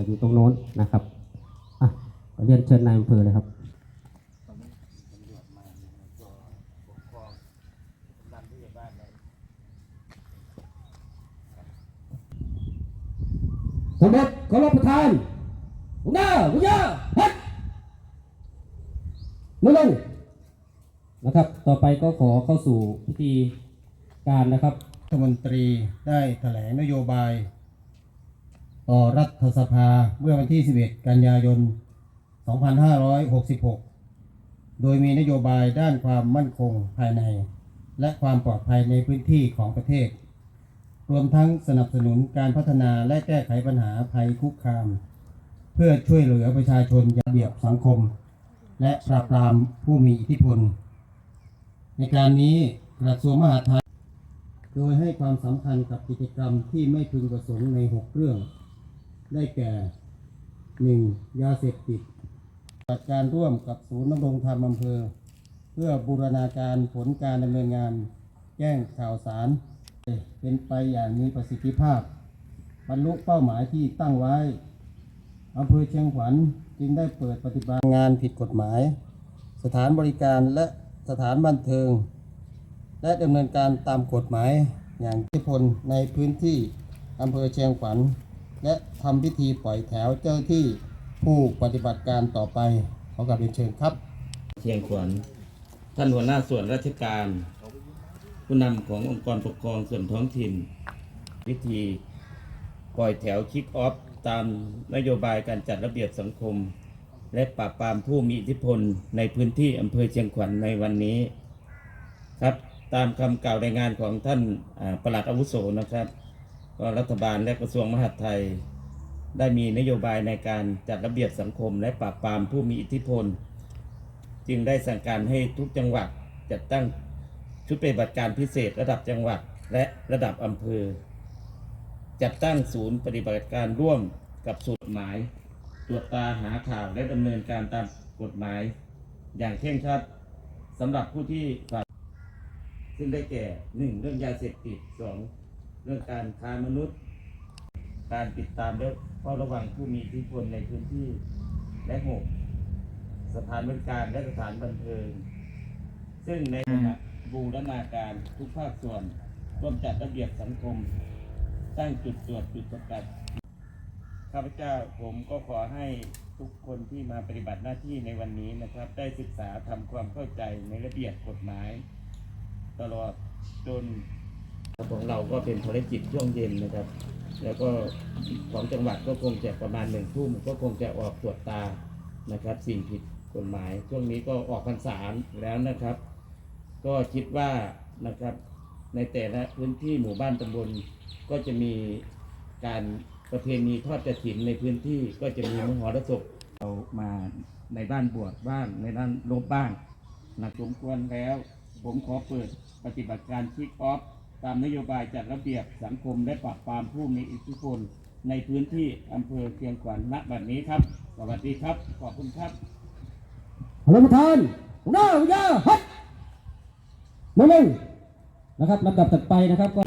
จะอยู่ตรงโน้นนะครับอะขอเรียนเชิญนายอำเภอเลยครับสมเด็จขอรับประทานหัวหน้าหัวหน้าฮัดมาลงนะครับ ต่อไปก็ขอเข้าสู่พิธีการนะครับรัฐมนตรีได้แถลงนโยบาย ต่อรัฐสภาเมื่อวันที่ 11 กันยายน 2566 โดยมีนโยบายด้านความมั่นคงภายใน และความปลอดภัยในพื้นที่ของประเทศ รวมทั้งสนับสนุนการพัฒนาและแก้ไขปัญหาภัยคุกคาม เพื่อช่วยเหลือประชาชนยางระเบียบสังคม และปราบปรามผู้มีอิทธิพล ในการนี้กระทรวงมหาดไทยโดยให้ความสำคัญกับกิจกรรมที่ไม่พึงประสงค์ใน 6 เรื่อง ได้แก่ 1. ยาเสพติดจัดการร่วมกับศูนย์ดำรงธรรมอำเภอ เพื่อบูรณาการผลการดำเนินงานแจ้งข่าวสาร เป็นไปอย่างมีประสิทธิภาพ บรรลุเป้าหมายที่ตั้งไว้อำเภอเชียงขวัญจึงได้เปิดปฏิบัติงานผิดกฎหมาย สถานบริการและสถานบันเทิง และดำเนินการตามกฎหมายอย่างที่พลในพื้นที่อำเภอเชียงขวัญ และทำพิธีปล่อยแถวเจ้าที่ผู้ปฏิบัติการต่อไปขอกราบเรียนเชิญครับเชียงขวัญท่านหัวหน้าส่วนราชการ ผู้นำขององค์กรปกครองส่วนท้องถิ่นวิธีปล่อยแถวคิกออฟตามนโยบายการจัดระเบียบสังคม และปราบปรามผู้มีอิทธิพลในพื้นที่อำเภอเชียงขวัญในวันนี้ครับ ตามคำกล่าวรายงานของท่านอ่าปลัดอาวุโสนะครับ ก็รัฐบาลและกระทรวงมหาดไทย ได้มีนโยบายในการจัดระเบียบสังคม และปราบปรามผู้มีอิทธิพล จึงได้สั่งการให้ทุกจังหวัดจัดตั้งชุดปฏิบัติการพิเศษระดับจังหวัดและระดับอำเภอ จัดตั้งศูนย์ปฏิบัติการร่วมกับสูตรหมาย ตรวจตาหาข่าวและดำเนินการตามกฎหมาย อย่างเคร่งครัดสำหรับผู้ที่ฝ่าซึ่งได้แก่หนึ่งเรื่องยาเสพติดสอง รื่องการค้ามนุษย์ การติดตามและเฝ้าระวังผู้มีอิทธิพลในพื้นที่ และหกสถานบริการและสถานบันเทิง ซึ่งในขณะบูรณาการทุกภาคส่วนร่วมจัดระเบียบสังคม ตั้งจุดตรวจจุดสกัดข้าพเจ้าผมก็ขอให้ทุกคนที่มาปฏิบัติหน้าที่ในวันนี้นะครับ ได้ศึกษาทำความเข้าใจในระเบียบกฎหมาย ตลอดจน ของเราก็เป็นภารกิจช่วงเย็นนะครับ แล้วก็ของจังหวัดก็คงจะประมาณหนึ่งทุ่มก็คงจะออกตรวจตานะครับ สิ่งผิดกฎหมาย ช่วงนี้ก็ออกพรรษาแล้วนะครับ ก็คิดว่านะครับในแต่ละพื้นที่หมู่บ้านตำบลก็จะมีการประเพณีทอดกระถินในพื้นที่ก็จะมีมหรสพเรามาในบ้านบวชบ้างในด้านลบบ้างนะสมควรแล้ว ผมขอเปิดปฏิบัติการคิกออฟ ตามนโยบายจัดระเบียบสังคมและปราบปรามผู้มีอิทธิพลในพื้นที่อำเภอเชียงขวัญณบัดนี้ครับ สวัสดีครับ ขอบคุณครับขอรับประทานหน้าวหน้าฮัดมาลงนะครับลำดับถัดไปนะครับก็